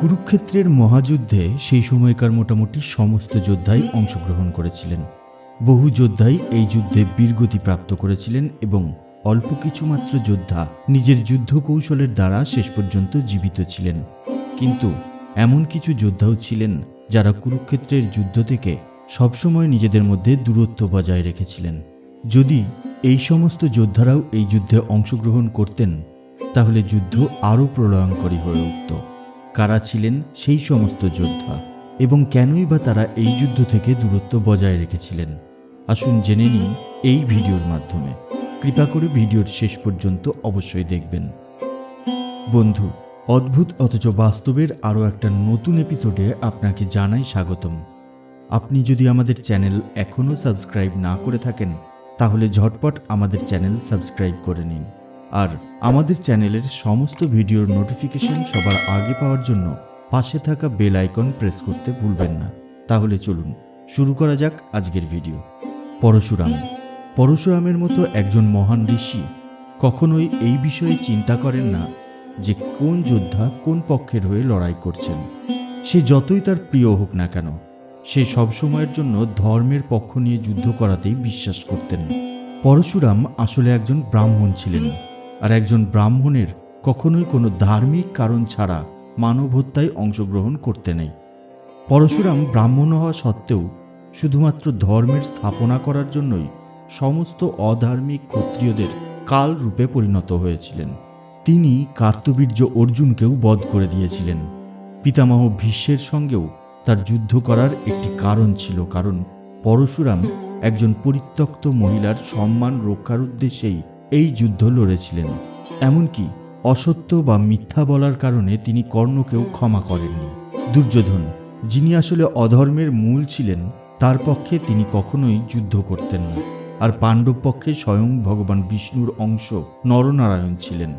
কুরুক্ষেত্রের মহাযুদ্ধে সেই সময়কার মোটামুটি সমস্ত যোদ্ধাই অংশগ্রহণ করেছিলেন। বহু যোদ্ধাই এই যুদ্ধে বীরগতি প্রাপ্ত করেছিলেন এবং অল্প কিছু মাত্র যোদ্ধা নিজের যুদ্ধ কৌশলের দ্বারা শেষ পর্যন্ত জীবিত ছিলেন। কিন্তু এমন কিছু যোদ্ধাও ছিলেন যারা কুরুক্ষেত্রের যুদ্ধ থেকে সবসময় নিজেদের মধ্যে দূরত্ব বজায় রেখেছিলেন। যদি এই সমস্ত যোদ্ধারাও এই যুদ্ধে অংশগ্রহণ করতেন, তাহলে যুদ্ধ আরও প্রলয়ঙ্করী হয়ে উঠত। কারা ছিলেন সেই সমস্ত যোদ্ধা এবং কেনই বা তারা এই যুদ্ধ থেকে দূরত্ব বজায় রেখেছিলেন? আসুন জেনে নিন এই ভিডিওর মাধ্যমে। কৃপা করে ভিডিওর শেষ পর্যন্ত অবশ্যই দেখবেন। বন্ধু, অদ্ভুত অথচ বাস্তবের আরও একটা নতুন এপিসোডে আপনাকে জানাই স্বাগতম। আপনি যদি আমাদের চ্যানেল এখনও সাবস্ক্রাইব না করে থাকেন, তাহলে ঝটপট আমাদের চ্যানেল সাবস্ক্রাইব করে নিন। আর আমাদের চ্যানেলের সমস্ত ভিডিওর নোটিফিকেশন সবার আগে পাওয়ার জন্য পাশে থাকা বেল আইকন প্রেস করতে ভুলবেন না। তাহলে চলুন, শুরু করা যাক আজকের ভিডিও। পরশুরাম। পরশুরামের মতো একজন মহান ঋষি কখনোই এই বিষয়ে চিন্তা করেন না যে কোন যোদ্ধা কোন পক্ষের হয়ে লড়াই করছেন। সে যতই তার প্রিয় হোক না কেন, সে সবসময়ের জন্য ধর্মের পক্ষ নিয়ে যুদ্ধ করাতেই বিশ্বাস করতেন। পরশুরাম আসলে একজন ব্রাহ্মণ ছিলেন। আর একজন ব্রাহ্মণের কখনোই কোনো ধার্মিক কারণ ছাড়া মানব হত্যায় অংশগ্রহণ করতে নেই। পরশুরাম ব্রাহ্মণ হওয়া সত্ত্বেও শুধুমাত্র ধর্মের স্থাপনা করার জন্যই সমস্ত অধার্মিক ক্ষত্রিয়দের কাল রূপে পরিণত হয়েছিলেন। তিনি কার্তবীর্য অর্জুনকেও বধ করে দিয়েছিলেন। পিতামহ ভীষ্মের সঙ্গেও তার যুদ্ধ করার একটি কারণ ছিল, কারণ পরশুরাম একজন পরিত্যক্ত মহিলার সম্মান রক্ষার উদ্দেশ্যেই এই যুদ্ধ লড়েছিলেন। এমনকি অসত্য বা মিথ্যা বলার কারণে তিনি কর্ণকেও ক্ষমা করেননি। দুর্যোধন, যিনি আসলে অধর্মের মূল ছিলেন, তার পক্ষে তিনি কখনোই যুদ্ধ করতেন না। আর পাণ্ডব পক্ষে স্বয়ং ভগবান বিষ্ণুর অংশ নরনারায়ণ ছিলেন।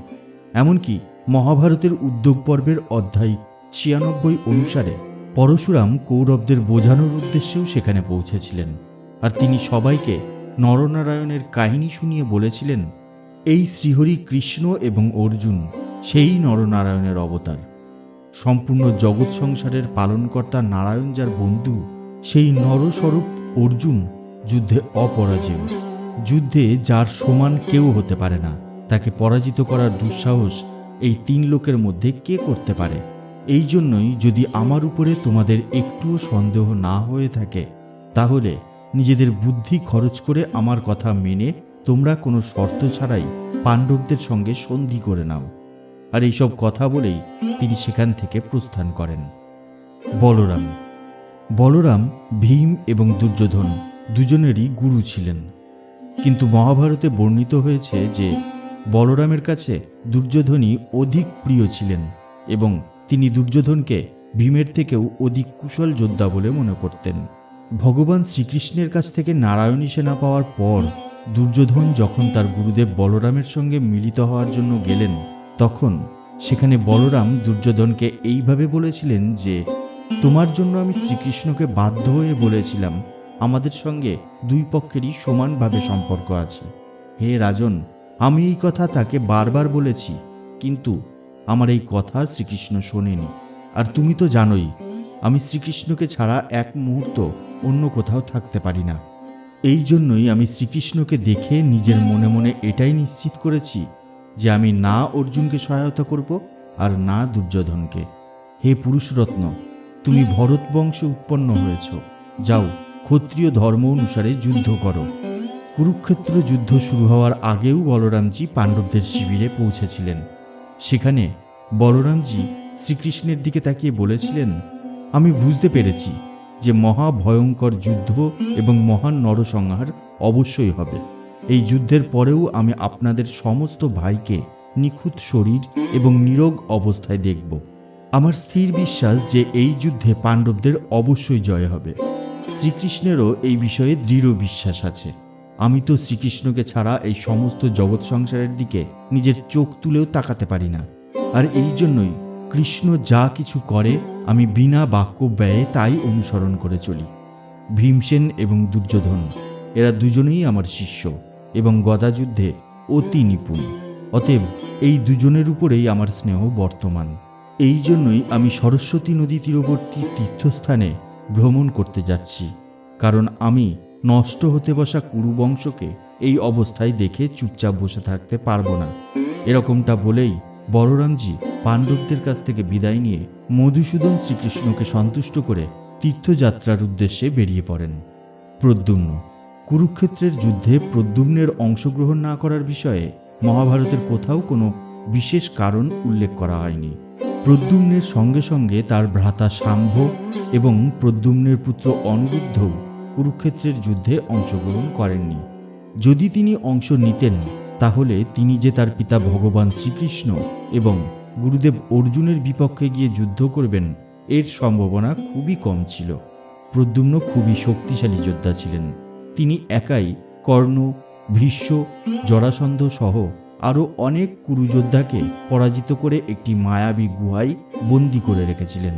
এমনকি মহাভারতের উদ্যোগ পর্বের অধ্যায় ছিয়ানব্বই অনুসারে পরশুরাম কৌরবদের বোঝানোর উদ্দেশ্যেও সেখানে পৌঁছেছিলেন। আর তিনি সবাইকে নরনারায়ণের কাহিনী শুনিয়ে বলেছিলেন এই শ্রীহরি কৃষ্ণ এবং অর্জুন সেই নরনারায়ণের অবতার। সম্পূর্ণ জগৎ সংসারের পালনকর্তা নারায়ণ যার বন্ধু, সেই নরস্বরূপ অর্জুন যুদ্ধে অপরাজেয়। যুদ্ধে যার সমান কেউ হতে পারে না, তাকে পরাজিত করার দুঃসাহস এই তিন লোকের মধ্যে কে করতে পারে? এই জন্যই যদি আমার উপরে তোমাদের একটুও সন্দেহ না হয়ে থাকে, তাহলে নিজেদের বুদ্ধি খরচ করে আমার কথা মেনে তোমরা কোনো শর্ত ছাড়াই পাণ্ডবদের সঙ্গে সন্ধি করে নাও। আর এইসব কথা বলেই তিনি সেখান থেকে প্রস্থান করেন। বলরাম। বলরাম, ভীম এবং দুর্যোধন দুজনেরই গুরু ছিলেন। কিন্তু মহাভারতে বর্ণিত হয়েছে যে বলরামের কাছে দুর্যোধনই অধিক প্রিয় ছিলেন এবং তিনি দুর্যোধনকে ভীমের থেকেও অধিক কুশল যোদ্ধা বলে মনে করতেন। ভগবান শ্রীকৃষ্ণের কাছ থেকে নারায়ণী সেনা পাওয়ার পর দুর্যোধন যখন তার গুরুদেব বলরামের সঙ্গে মিলিত হওয়ার জন্য গেলেন, তখন সেখানে বলরাম দুর্যোধনকে এইভাবে বলেছিলেন যে, তোমার জন্য আমি শ্রীকৃষ্ণকে বাধ্য হয়ে বলেছিলাম, আমাদের সঙ্গে দুই পক্ষেরই সমানভাবে সম্পর্ক আছে। হে রাজন, আমি এই কথা তাকে বারবার বলেছি, কিন্তু আমার এই কথা শ্রীকৃষ্ণ শোনেনি। আর তুমি তো জানোই, আমি শ্রীকৃষ্ণকে ছাড়া এক মুহূর্ত অন্য কোথাও থাকতে পারি না। এই জন্যই আমি শ্রীকৃষ্ণকে দেখে নিজের মনে মনে এটাই নিশ্চিত করেছি যে আমি না অর্জুনকে সহায়তা করব আর না দুর্যোধনকে। হে পুরুষরত্ন, তুমি ভরত বংশে উৎপন্ন হয়েছ। যাও, ক্ষত্রিয় ধর্ম অনুসারে যুদ্ধ করো। কুরুক্ষেত্র যুদ্ধ শুরু হওয়ার আগেও বলরামজি পাণ্ডবদের শিবিরে পৌঁছেছিলেন। সেখানে বলরামজি শ্রীকৃষ্ণের দিকে তাকিয়ে বলেছিলেন, আমি বুঝতে পেরেছি যে মহা ভয়ঙ্কর যুদ্ধ এবং মহান নরসংহার অবশ্যই হবে। এই যুদ্ধের পরেও আমি আপনাদের সমস্ত ভাইকে নিখুঁত শরীর এবং নিরোগ অবস্থায় দেখব। আমার স্থির বিশ্বাস যে এই যুদ্ধে পাণ্ডবদের অবশ্যই জয় হবে। শ্রীকৃষ্ণেরও এই বিষয়ে দৃঢ় বিশ্বাস আছে। আমি তো শ্রীকৃষ্ণকে ছাড়া এই সমস্ত জগৎ সংসারের দিকে নিজের চোখ তুলেও তাকাতে পারি না। আর এই জন্যই কৃষ্ণ যা কিছু করে, আমি বিনা বাক্য ব্যয়ে তাই অনুসরণ করে চলি। ভীমসেন এবং দুর্যোধন, এরা দুজনেই আমার শিষ্য এবং গদাযুদ্ধে অতি নিপুণ। অতএব এই দুজনের উপরেই আমার স্নেহ বর্তমান। এই জন্যই আমি সরস্বতী নদী তীরবর্তী তীর্থস্থানে ভ্রমণ করতে যাচ্ছি, কারণ আমি নষ্ট হতে বসা কুরু বংশকে এই অবস্থায় দেখে চুপচাপ বসে থাকতে পারব না। এরকমটা বলেই বলরামজি পাণ্ডবদের কাছ থেকে বিদায় নিয়ে মধুসূদন শ্রীকৃষ্ণকে সন্তুষ্ট করে তীর্থযাত্রার উদ্দেশ্যে বেরিয়ে পড়েন। প্রদ্যুম্ন। কুরুক্ষেত্রের যুদ্ধে প্রদ্যুম্নের অংশগ্রহণ না করার বিষয়ে মহাভারতের কোথাও কোনো বিশেষ কারণ উল্লেখ করা হয়নি। প্রদ্যুম্নের সঙ্গে সঙ্গে তার ভ্রাতা শাম্ভ এবং প্রদ্যুম্নের পুত্র অনিরুদ্ধও কুরুক্ষেত্রের যুদ্ধে অংশগ্রহণ করেননি। যদি তিনি অংশ নিতেন, তাহলে তিনি যে তার পিতা ভগবান শ্রীকৃষ্ণ এবং গুরুদেব অর্জুনের বিপক্ষে গিয়ে যুদ্ধ করবেন, এর সম্ভাবনা খুবই কম ছিল। প্রদ্যুম্ন খুবই শক্তিশালী যোদ্ধা ছিলেন। তিনি একাই কর্ণ ভীষ্ম জরাসন্ধ সহ আরও অনেক কুরুযোদ্ধাকে পরাজিত করে একটি মায়াবী গুহায় বন্দি করে রেখেছিলেন।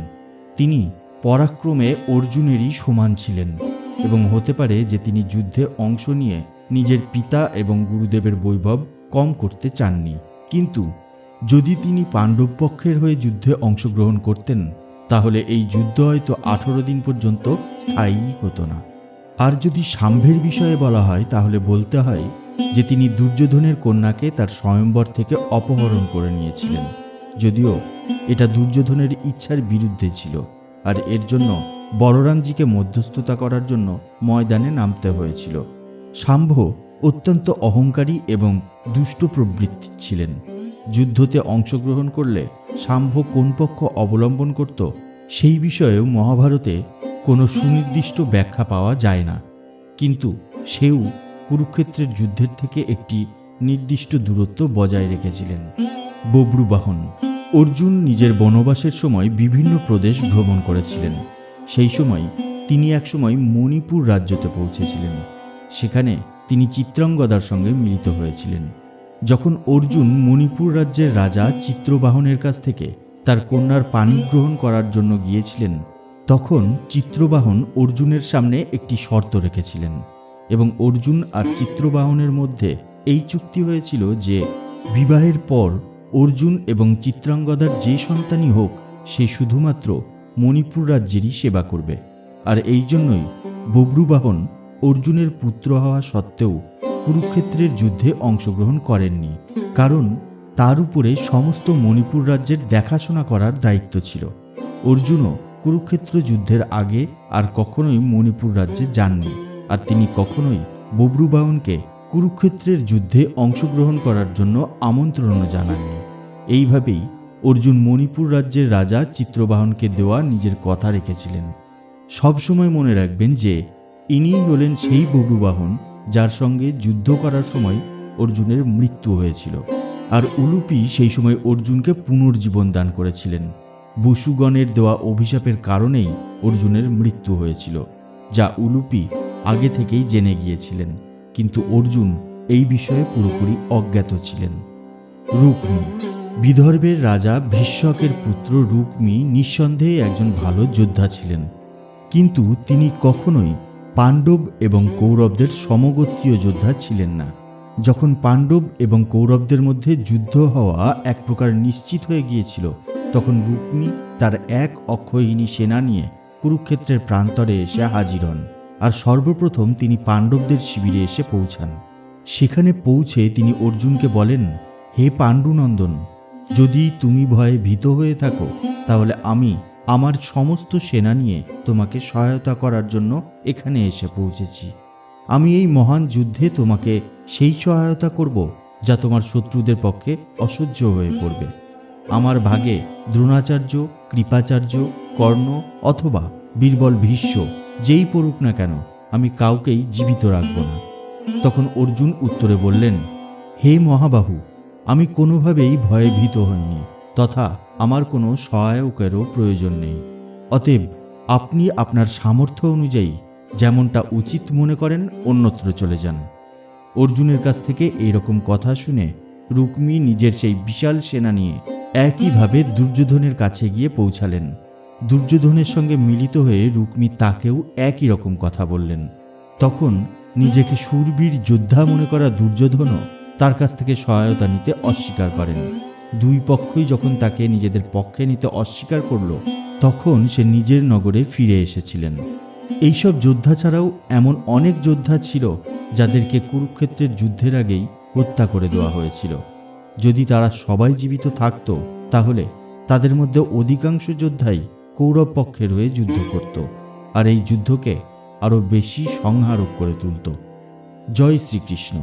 তিনি পরাক্রমে অর্জুনেরই সমান ছিলেন এবং হতে পারে যে তিনি যুদ্ধে অংশ নিয়ে নিজের পিতা এবং গুরুদেবের বৈভব কম করতে চাননি। কিন্তু যদি তিনি পাণ্ডব পক্ষের হয়ে যুদ্ধে অংশগ্রহণ করতেন, তাহলে এই যুদ্ধ হয়তো আঠারো দিন পর্যন্ত স্থায়ী হতো না। আর যদি সাম্ভের বিষয়ে বলা হয়, তাহলে বলতে হয় যে তিনি দুর্যোধনের কন্যাকে তার স্বয়ম্বর থেকে অপহরণ করে নিয়েছিলেন। যদিও এটা দুর্যোধনের ইচ্ছার বিরুদ্ধে ছিল, আর এর জন্য বলরামজিকে মধ্যস্থতা করার জন্য ময়দানে নামতে হয়েছিল। শাম্ভ অত্যন্ত অহংকারী এবং দুষ্ট প্রবৃত্তির ছিলেন। যুদ্ধতে অংশগ্রহণ করলে শাম্ভ কোন পক্ষ অবলম্বন করত, সেই বিষয়েও মহাভারতে কোনো সুনির্দিষ্ট ব্যাখ্যা পাওয়া যায় না। কিন্তু সেও কুরুক্ষেত্রের যুদ্ধের থেকে একটি নির্দিষ্ট দূরত্ব বজায় রেখেছিলেন। বব্রুবাহন, অর্জুন নিজের বনবাসের সময় বিভিন্ন প্রদেশ ভ্রমণ করেছিলেন। সেই সময় তিনি একসময় মণিপুর রাজ্যতে পৌঁছেছিলেন। সেখানে তিনি চিত্রাঙ্গদার সঙ্গে মিলিত হয়েছিলেন। যখন অর্জুন মণিপুর রাজ্যের রাজা চিত্রবাহনের কাছ থেকে তার কন্যার পানি গ্রহণ করার জন্য গিয়েছিলেন, তখন চিত্রবাহন অর্জুনের সামনে একটি শর্ত রেখেছিলেন এবং অর্জুন আর চিত্রবাহনের মধ্যে এই চুক্তি হয়েছিল যে বিবাহের পর অর্জুন এবং চিত্রাঙ্গদার যে সন্তানই হোক, সে শুধুমাত্র মণিপুর রাজ্যেরই সেবা করবে। আর এই জন্যই বব্রুবাহন অর্জুনের পুত্র হওয়া সত্ত্বেও কুরুক্ষেত্রের যুদ্ধে অংশগ্রহণ করেননি কারণ তার উপরে সমস্ত মণিপুর রাজ্যের দেখাশোনা করার দায়িত্ব ছিল। অর্জুনও কুরুক্ষেত্র যুদ্ধের আগে আর কখনোই মণিপুর রাজ্যে যাননি আর তিনি কখনোই বব্রুবাহনকে কুরুক্ষেত্রের যুদ্ধে অংশগ্রহণ করার জন্য আমন্ত্রণও জানাননি। এইভাবেই অর্জুন মণিপুর রাজ্যের রাজা চিত্রবাহনকে দেওয়া নিজের কথা রেখেছিলেন। সবসময় মনে রাখবেন যে ইনিই হলেন সেই বব্রুবাহন যার সঙ্গে যুদ্ধ করার সময় অর্জুনের মৃত্যু হয়েছিল। আর উলুপি সেই সময় অর্জুনকে পুনর্জীবন দান করেছিলেন। বসুগণের দেওয়া অভিশাপের কারণেই অর্জুনের মৃত্যু হয়েছিল, যা উলুপি আগে থেকেই জেনে গিয়েছিলেন। কিন্তু অর্জুন এই বিষয়ে পুরোপুরি অজ্ঞাত ছিলেন। রুক্মী, বিদর্ভের রাজা ভীষ্মকের পুত্র রুক্মী নিঃসন্দেহে একজন ভালো যোদ্ধা ছিলেন। কিন্তু তিনি কখনোই পাণ্ডব এবং কৌরবদের সমগোত্রীয় যোদ্ধা ছিলেন না। যখন পাণ্ডব এবং কৌরবদের মধ্যে যুদ্ধ হওয়া এক প্রকার নিশ্চিত হয়ে গিয়েছিল, তখন রুক্মী তার এক অক্ষয়িনী সেনা নিয়ে কুরুক্ষেত্রের প্রান্তরে এসে হাজির হন আর সর্বপ্রথম তিনি পাণ্ডবদের শিবিরে এসে পৌঁছান। সেখানে পৌঁছে তিনি অর্জুনকে বলেন, হে পাণ্ডুনন্দন, যদি তুমি ভয়ে ভীত হয়ে থাকো, তাহলে আমি আমার সমস্ত সেনা নিয়ে তোমাকে সহায়তা করার জন্য এখানে এসে পৌঁছেছি। আমি এই মহান যুদ্ধে তোমাকে সেই সহায়তা করব যা তোমার শত্রুদের পক্ষে অসহ্য হয়ে পড়বে। আমার ভাগে দ্রোণাচার্য, কৃপাচার্য, কর্ণ অথবা বীরবল ভীষ্ম যেই পড়ুক না কেন, আমি কাউকেই জীবিত রাখব না। তখন অর্জুন উত্তরে বললেন, হে মহাবাহু, আমি কোনোভাবেই ভয়ে ভীত হইনি, তথা আমার কোনো সহায়কেরও প্রয়োজন নেই। অতএব আপনি আপনার সামর্থ্য অনুযায়ী যেমনটা উচিত মনে করেন, অন্যত্র চলে যান। অর্জুনের কাছ থেকে এই রকম কথা শুনে রুক্মী নিজের সেই বিশাল সেনা নিয়ে একইভাবে দুর্যোধনের কাছে গিয়ে পৌঁছালেন। দুর্যোধনের সঙ্গে মিলিত হয়ে রুক্মী তাকেও একই রকম কথা বললেন। তখন নিজেকে সুরবীর যোদ্ধা মনে করা দুর্যোধনও তার কাছ থেকে সহায়তা নিতে অস্বীকার করেন। দুই পক্ষই যখন তাকে নিজেদের পক্ষে নিতে অস্বীকার করল, তখন সে নিজের নগরে ফিরে এসেছিলেন। এইসব যোদ্ধা ছাড়াও এমন অনেক যোদ্ধা ছিল যাদেরকে কুরুক্ষেত্রের যুদ্ধের আগেই হত্যা করে দেওয়া হয়েছিল। যদি তারা সবাই জীবিত থাকত, তাহলে তাদের মধ্যে অধিকাংশ যোদ্ধাই কৌরব পক্ষের হয়ে যুদ্ধ করত আর এই যুদ্ধকে আরও বেশি সংহারক করে তুলত। জয় শ্রীকৃষ্ণ।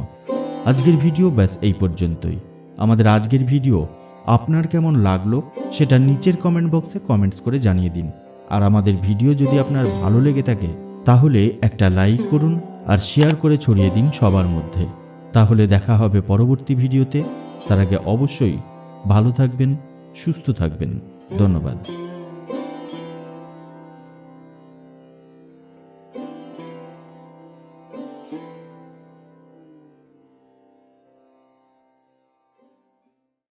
আজকের ভিডিও ব্যাস এই পর্যন্তই। আমাদের আজকের ভিডিও আপনার কেমন লাগল সেটা নিচের কমেন্ট বক্সে কমেন্টস করে জানিয়ে দিন। আর আমাদের ভিডিও যদি আপনার ভালো লেগে থাকে, তাহলে একটা লাইক করুন আর শেয়ার করে ছড়িয়ে দিন সবার মধ্যে। তাহলে দেখা হবে পরবর্তী ভিডিওতে। তার আগে অবশ্যই ভালো থাকবেন, সুস্থ থাকবেন। ধন্যবাদ।